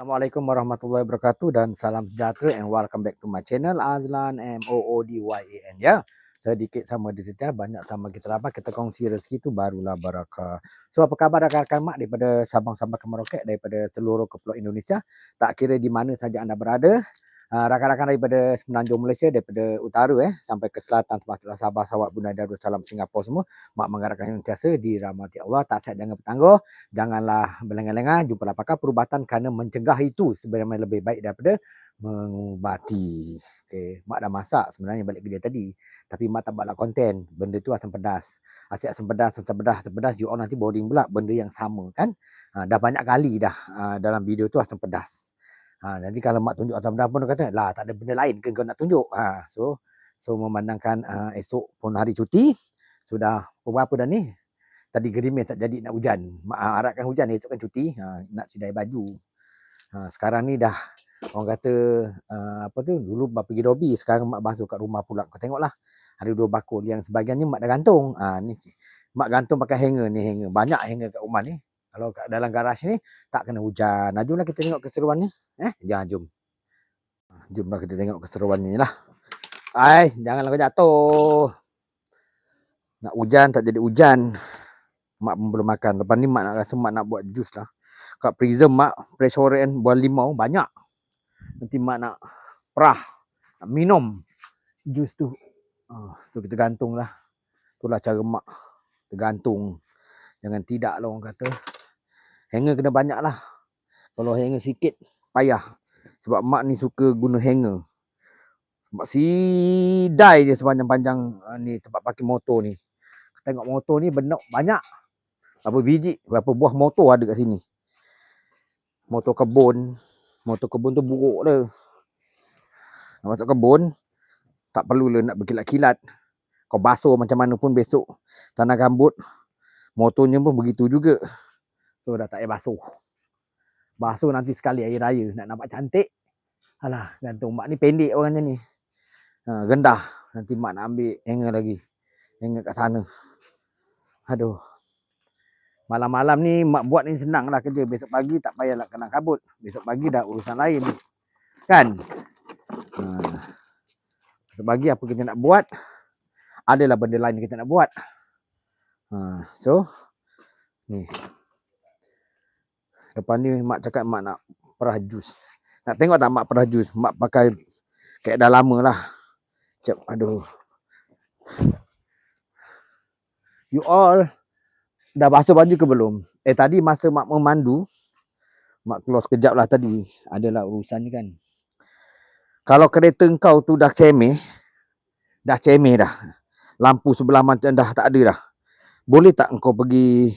Assalamualaikum warahmatullahi wabarakatuh dan salam sejahtera and welcome back to my channel Azlan M O O D Y A N ya. Sedikit sama di sini banyak sama kita apa kita kongsi rezeki tu barulah barakah. So apa khabar rakan-rakan mak daripada Sabang sampai ke Merauke daripada seluruh kepulauan Indonesia tak kira di mana saja anda berada rakan-rakan daripada Semenanjung Malaysia daripada utara eh sampai ke selatan tempat Sabah Sarawak Brunei Darussalam Singapura semua mak mengharapkan yang tiasa dirahmati Allah tak sihat jangan bertangguh janganlah berlengah-lengah jumpalah pakar perubatan kerana mencegah itu sebenarnya lebih baik daripada mengubati. Okey mak dah masak sebenarnya balik kerja tadi tapi mak tak buatlah konten benda tu asam pedas. Asyik asam pedas asam pedas asam pedas you all nanti boring pula. Benda yang sama kan? Ha, dah banyak kali dah ha, dalam video tu asam pedas Ha, nanti kalau mak tunjuk atas benda pun kata, lah tak ada benda lain ke kau nak tunjuk. Ha, so so memandangkan uh, esok pun hari cuti, sudah beberapa dah ni, tadi gerimis tak jadi nak hujan. Mak uh, harapkan hujan, esok kan cuti, ha, nak sidai baju. Ha, sekarang ni dah, orang kata, uh, apa tu, dulu mak pergi dobi, sekarang mak basuh kat rumah pula. Kau tengoklah, ada dua bakul yang sebagiannya mak dah gantung. Ha, ni, mak gantung pakai hanger ni, hanger. Banyak hanger kat rumah ni. Kalau dalam garaj ni tak kena hujan. Nah, jomlah kita tengok keseruannya. Eh, jangan jom. Ah, jomlah kita tengok keseruannya lah. Ai, janganlah kau jatuh. Nak hujan tak jadi hujan. Mak pun belum makan. Lepas ni mak nak rasa mak nak buat jus lah. Kat freezer mak pressure and buah limau banyak. Nanti mak nak perah. Nak minum jus tu. Ah, so kita gantung lah. Itulah cara mak tergantung. Jangan tidak lah orang kata. Hanger kena banyak lah. Kalau hanger sikit, payah. Sebab mak ni suka guna hanger. Sebab sidai dia sepanjang-panjang uh, ni tempat parking motor ni. Tengok motor ni benak banyak. Berapa biji, berapa buah motor ada kat sini. Motor kebun. Motor kebun tu buruk dia. Nak masuk kebun, tak perlu lah nak berkilat-kilat. Kau basuh macam mana pun besok. Tanah gambut, motornya pun begitu juga. So dah tak payah basuh. Basuh nanti sekali air raya. Nak nampak cantik. Alah, gantung mak ni pendek orangnya ni. Ha, rendah. Nanti mak nak ambil hanger lagi. Hanger kat sana. Aduh. Malam-malam ni mak buat ni senang lah kerja. Besok pagi tak payahlah kena kabut. Besok pagi dah urusan lain. Kan? Ha. Besok pagi apa kita nak buat. Adalah benda lain kita nak buat. Ha. So, ni. Lepas ni mak cakap mak nak perah jus. Nak tengok tak mak perah jus? Mak pakai kayak dah lama lah. Cep, aduh. You all dah basuh baju ke belum? Eh tadi masa mak memandu, mak keluar sekejap lah tadi. Adalah urusan ni kan. Kalau kereta kau tu dah cemeh, dah cemeh dah. Lampu sebelah macam dah tak ada dah. Boleh tak kau pergi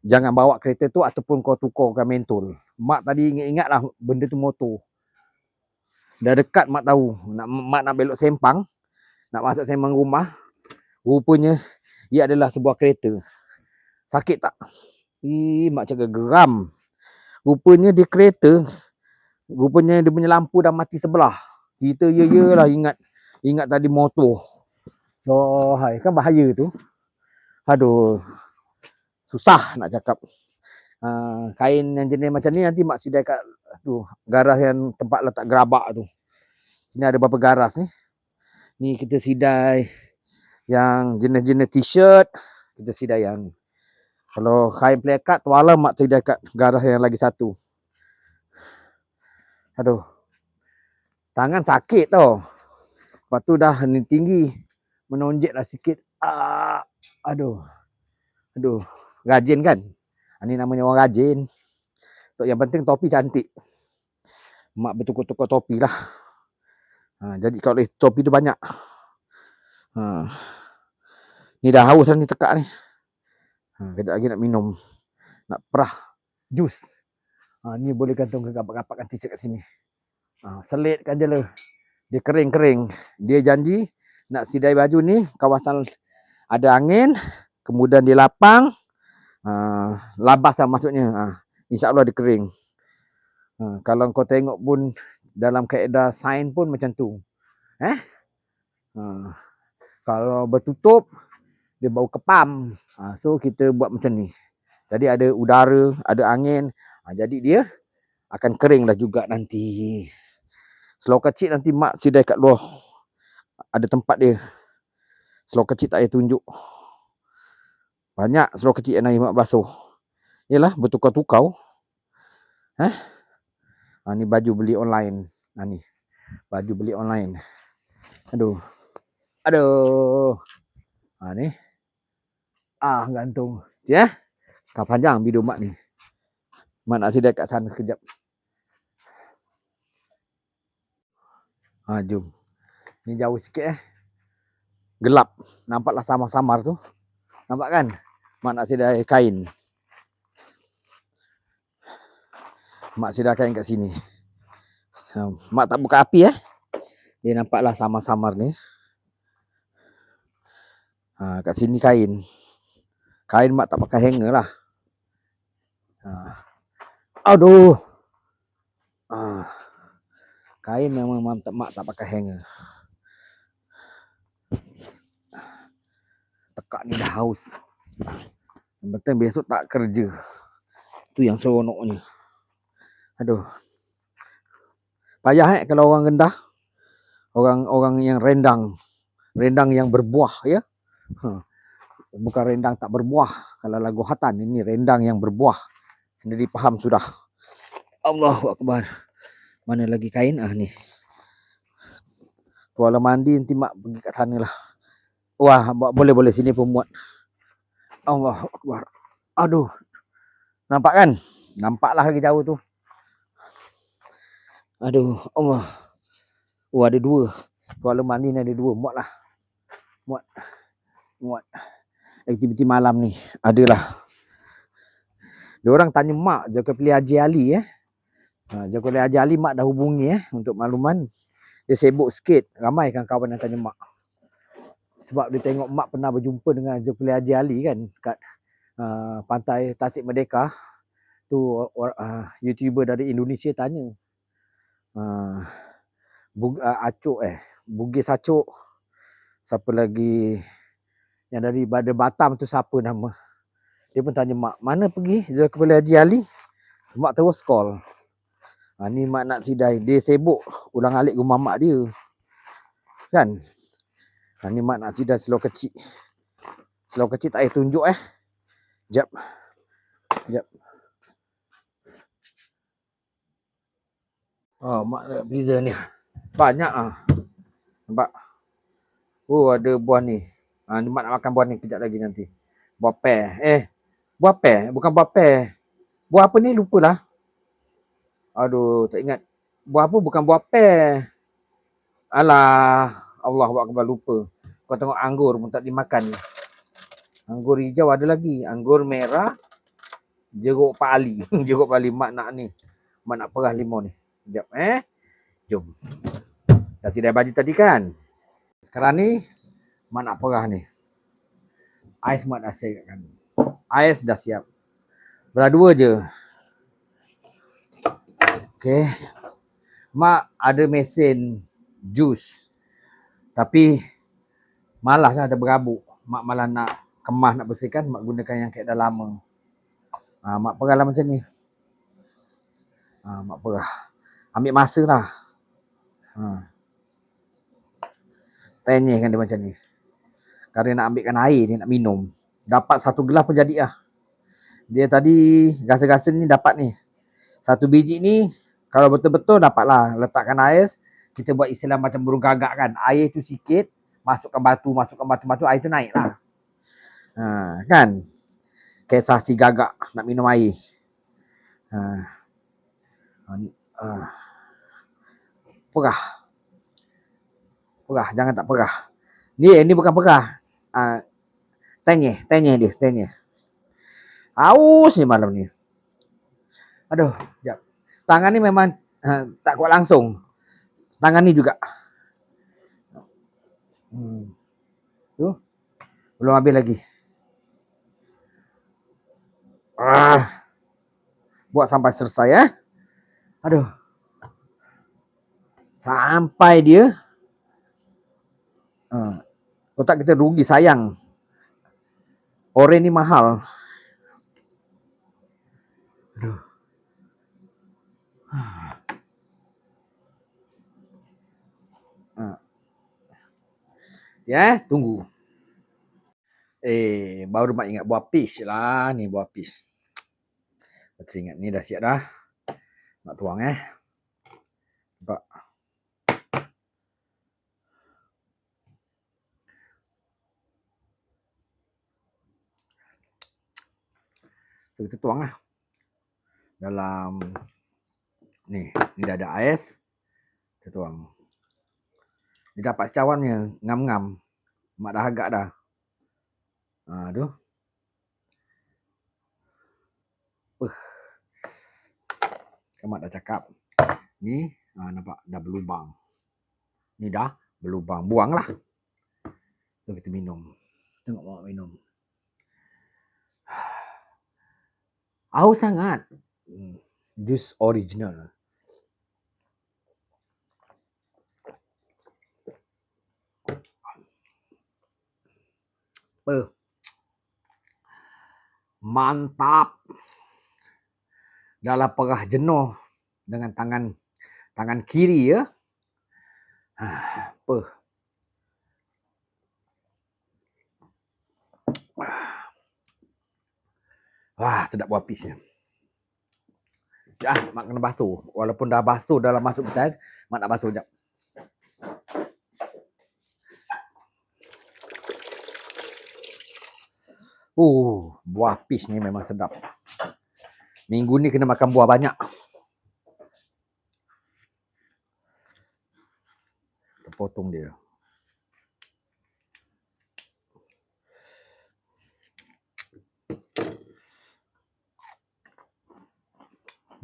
jangan bawa kereta tu ataupun kau tukarkan mentol. Mak tadi ingat-ingatlah benda tu motor. Dah dekat mak tahu. Nak, mak nak belok sempang. Nak masuk sempang rumah. Rupanya ia adalah sebuah kereta. Sakit tak? Ih, mak cakap geram. Rupanya dia kereta. Rupanya dia punya lampu dah mati sebelah. Kita ya-ya lah ingat. Ingat tadi motor. Oh, hai. Kan bahaya tu. Aduh susah nak cakap. Uh, kain yang jenis macam ni nanti mak sidai kat tu garas yang tempat letak gerabak tu. Sini ada beberapa garas ni. Ni kita sidai yang jenis-jenis t-shirt, kita sidai yang ni. Kalau kain plekat tuala mak sidai kat garas yang lagi satu. Aduh. Tangan sakit tau. Lepas tu dah ni tinggi. Menonjek lah sikit. Ah, aduh. Aduh rajin kan. Ini ha, namanya orang rajin. Tok yang penting topi cantik. Mak bertukar-tukar topi lah. Ha, jadi kalau topi tu banyak. Ha. Ni dah haus lah ni tekak ni. Ha, kejap lagi nak minum. Nak perah. Jus. Ha, ni boleh gantung ke gapak-gapak t-shirt kat sini. Ha, selitkan je lah. Dia kering-kering. Dia janji nak sidai baju ni kawasan ada angin. Kemudian dia lapang. Uh, labas lah maksudnya. Uh, InsyaAllah dia kering. Uh, kalau kau tengok pun dalam kaedah sain pun macam tu. Eh? Uh, kalau bertutup, dia bau kepam. Uh, so kita buat macam ni. Jadi ada udara, ada angin. Uh, jadi dia akan kering lah juga nanti. Selau kecil nanti mak sidai kat luar. Ada tempat dia. Selau kecil tak payah tunjuk. Banyak selau kecil yang air mak basuh. Yalah, bertukar-tukar. Eh? Ha, ni baju beli online. Ha, ni. Baju beli online. Aduh. Aduh. Ha, ni. Ah, gantung. Ya. Kau panjang video mak ni. Mak nak sidai kat sana sekejap. Ha, jom. Ni jauh sikit eh. Gelap. Nampaklah samar-samar tu. Nampak kan? Mak nak sidai kain. Mak sidai kain kat sini. Mak tak buka api eh. Dia nampaklah samar-samar ni. Ha, kat sini kain. Kain mak tak pakai hanger lah. Ha. Aduh. Ha. Kain memang mak tak, mak tak pakai hanger. Tekak ni dah haus. Yang penting besok tak kerja. Tu yang seronoknya. Aduh. Payah eh kalau orang rendah. Orang-orang yang rendang. Rendang yang berbuah ya. Ha bukan rendang tak berbuah. Kalau lagu hatan ini rendang yang berbuah. Sendiri faham sudah. Allahu akbar. Mana lagi kain ah ni. Tuala mandi nanti mak pergi kat sana lah. Wah, boleh boleh sini pun muat. Allahu akbar. Aduh. Nampak kan? Nampaklah lagi jauh tu. Aduh, Allah. Oh, ada dua. Tuala mandi ni ada dua. Muat lah. Muat. Muat aktiviti malam ni adalah dia orang tanya mak Zulkifli Haji Ali eh. Ha, Zulkifli Haji Ali mak dah hubungi eh untuk makluman. Dia sibuk sikit. Ramai kan kawan yang tanya mak. Sebab dia tengok mak pernah berjumpa dengan Zulkifli Haji Ali kan kat uh, pantai Tasik Merdeka. Tu uh, YouTuber dari Indonesia tanya. Uh, Bug, uh, Acuk eh. Bugis Acuk. Siapa lagi yang dari daripada Batam tu siapa nama. Dia pun tanya mak, mana pergi Zulkifli Haji Ali? Mak terus call. Ha, ni mak nak sidai. Dia sibuk ulang alik rumah mak dia. Kan? Ha, ni mak nak sidai slow kecil. Slow kecil tak payah tunjuk eh. Jap. Jap. Oh, mak nak pizza ni. Banyak ah. Nampak? Oh, ada buah ni. Ha, ni mak nak makan buah ni kejap lagi nanti. Buah pear. Eh, buah pear. Bukan buah pear. Buah apa ni? Lupalah. Aduh, tak ingat. Buah apa? Bukan buah pear. Alah, Allah Akbar lupa. Kau tengok anggur pun tak dimakan. Anggur hijau ada lagi. Anggur merah. Jeruk pali. jeruk pali mak nak ni. Mak nak perah limau ni. Sekejap eh. Jom. Dah sidai baju tadi kan? Sekarang ni Mak nak perah ni. Ais mak dah siapkan. Ais dah siap. Berdua je. Okay. Mak ada mesin jus. Tapi malas lah ada berabuk. Mak malah nak kemas nak bersihkan. Mak gunakan yang kayak dah lama. Ha, mak perah lah macam ni. Ha, mak perah. Ambil masa lah. Ha. Tenyih kan dia macam ni. Kerana nak ambilkan air ni nak minum. Dapat satu gelas pun jadi lah. Dia tadi gasa-gasa ni dapat ni. Satu biji ni kalau betul-betul dapatlah letakkan air. Kita buat istilah macam burung gagak kan. Air tu sikit. Masukkan batu, masukkan batu-batu. Air tu naik lah. Ha, kan? Kisah si gagak nak minum air. Ha. Ha. Perah. Perah. Jangan tak perah. Ni, ni bukan perah uh, tanya, tanya dia, tanya. Aus ni malam ni. Aduh, jap. Tangan ni memang uh, tak kuat langsung. Tangan ni juga. Hmm. Tu. Belum habis lagi. Ah. Buat sampai selesai ya. Aduh. Sampai dia. Uh, kalau tak kita rugi sayang. Oren ni mahal. Ya, tunggu. Eh, baru mak ingat buah peach lah. Ni buah peach. Betul ingat ni dah siap dah. Nak tuang eh. Nampak. So kita tuang lah. Dalam ni, ni dah ada ais. Kita tuang. Dia dapat secawannya, ngam-ngam. Mak dah agak dah. Ha, tu. Uh. Kamat dah cakap. Ni, ha, nampak dah berlubang. Ni dah berlubang. Buanglah. So, kita minum. Tengok mak minum. Aus sangat. Hmm. Jus original. Apa mantap dalam perah jenuh dengan tangan tangan kiri ya apa Wah, sedap buah pisnya. Ya, mak kena basuh. Walaupun dah basuh dalam masuk petai, mak nak basuh sekejap. Uh, buah peach ni memang sedap. Minggu ni kena makan buah banyak. Terpotong dia.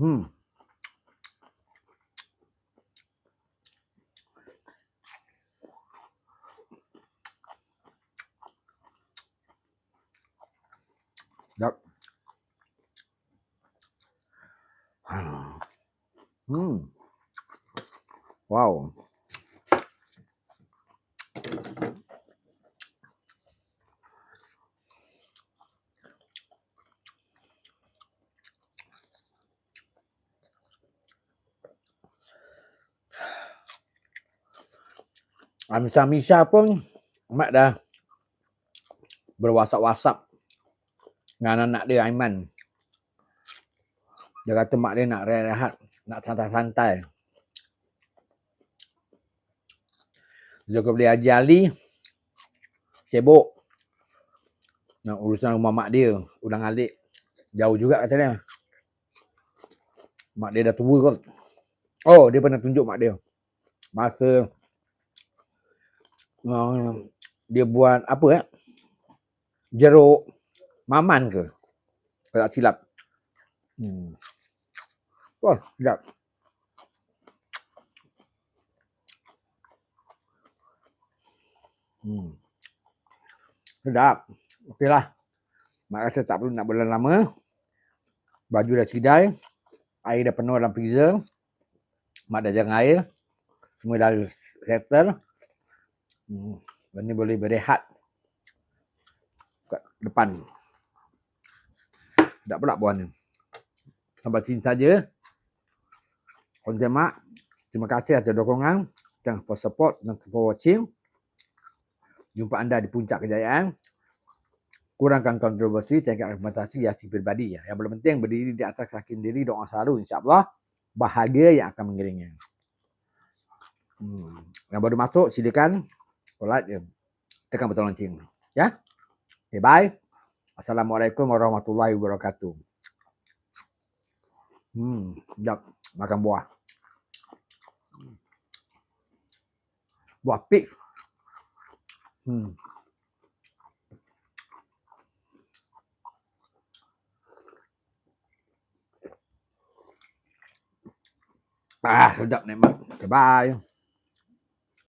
Hmm. Hmm. Wow. Misal-misal pun Mak dah berwasap-wasap dengan anak dia Aiman. Dia kata mak dia nak rehat, nak santai-santai. Jika beli Haji Ali, sibuk. Nak urusan rumah mak dia, ulang alik. Jauh juga kata dia. Mak dia dah tua kot. Oh, dia pernah tunjuk mak dia. Masa uh, dia buat apa ya? Jeruk Maman ke? Kalau tak silap. Hmm. Wah, sedap. Hmm. Sedap. Okeylah. Mak rasa tak perlu nak berlalu lama. Baju dah cidai. Air dah penuh dalam freezer. Mak dah jangan air. Semua dah settle. Hmm. Ini boleh berehat. Kat depan. Tak pula buah ni. Sampai sini saja. Konten mak. Terima kasih atas dokongan. Thanks for support dan for watching. Jumpa anda di puncak kejayaan. Kurangkan kontroversi, tingkat argumentasi yang pribadi. Ya. Yang paling penting berdiri di atas kaki diri doa selalu. InsyaAllah bahagia yang akan mengiringnya. Hmm. Yang baru masuk silakan like tekan butang lonceng. Ya. Okay, bye. Assalamualaikum warahmatullahi wabarakatuh. Hmm, jap makan buah. Buah pig. Hmm. Ah, sedap nikmat. Okay, bye.